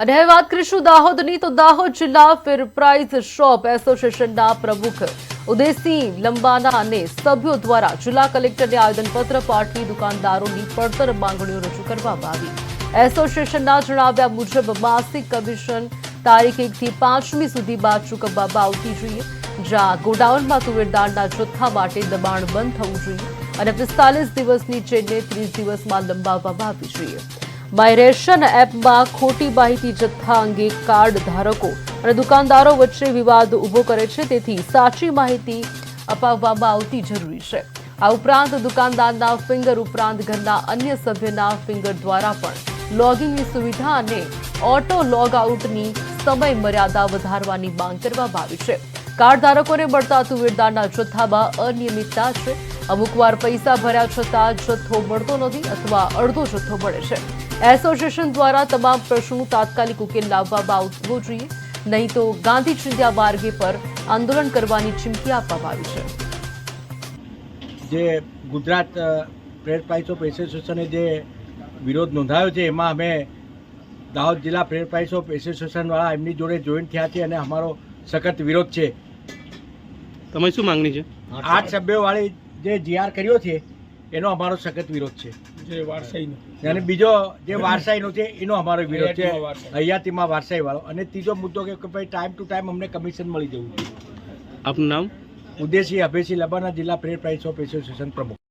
અને હવે વાત કરીશું દાહોદની. તો દાહોદ જિલ્લા ફેરપ્રાઇઝ શોપ એસોસિએશનના પ્રમુખ ઉદયસિંહ લંબાના અને સભ્યો દ્વારા જિલ્લા કલેક્ટરને આવેદનપત્ર પાઠવી દુકાનદારોની પડતર માંગણીઓ રજૂ કરવામાં આવી. એસોસિએશનના જણાવ્યા મુજબ માસિક કમિશન તારીખ એકથી પાંચમી સુધી બાદ ચૂકવવામાં આવતી જોઈએ, જ્યાં ગોડાઉનમાં તુવેરદારના જથ્થા માટે દબાણ બંધ થવું જોઈએ અને પિસ્તાલીસ દિવસની ચેનને ત્રીસ દિવસમાં લંબાવવામાં આવવી જોઈએ. માયરેશન એપમાં ખોટી માહિતી જથ્થા અંગે કાર્ડ ધારકો અને દુકાનદારો વચ્ચે વિવાદ ઊભો કરે છે. તેથી સાચી માહિતી અપાવવામાં આવતી જરૂરી છે. આ ઉપરાંત દુકાનદારના ફિંગર ઉપરાંત ઘરના અન્ય સભ્યના ફિંગર દ્વારા પણ લોગિંગની સુવિધા અને ઓટો લોગ આઉટની સમય મર્યાદા વધારવાની માંગ કરવામાં આવી છે. કાર્ડ ધારકોને મળતા તુવેરદારના જથ્થામાં અનિયમિતતા છે. અમુકવાર પૈસા ભર્યા છતાં જથ્થો મળતો નથી અથવા અડધો જથ્થો મળે છે. એસોસિએશન દ્વારા તમામ પ્રશ્નો તાત્કાલિક ઉકેલ લાવવામાં આવવો જોઈએ. નહીં તો ગાંધી ચિંધ્યા માર્ગે પર આંદોલન કરવાની ચીમકી આપવામાં આવી છે. જે ગુજરાત પ્રેર પ્રાઇસ ઓફ એસોસિએશને જે વિરોધ નોંધાયો છે એમાં અમે દાહોદ જિલ્લા પ્રેર પ્રાઇસ ઓફ એસોસિએશનવાળા એમની જોડે જોઈન્ટ થયા છે અને અમારો સખત વિરોધ છે. તમે શું માંગણી છે? આઠ સભ્યોવાળી જે જીઆર કર્યો છે એનો અમારો સખત વિરોધ છે. જે વારસાઈનો. અને બીજો જે વારસાઈનો છે એનો અમારો વિરોધ છે. હયાતીમાં વારસાઈ. વાળો અને ત્રીજો મુદ્દો કે ભાઈ ટાઈમ ટુ ટાઈમ અમને કમિશન મળી જવું આપનું નામ? ઉદ્દેશી અભયસિંહ લબાના જિલ્લા પ્રેર પ્રાઇસ ઓફ એસોસિએશન પ્રમુખ.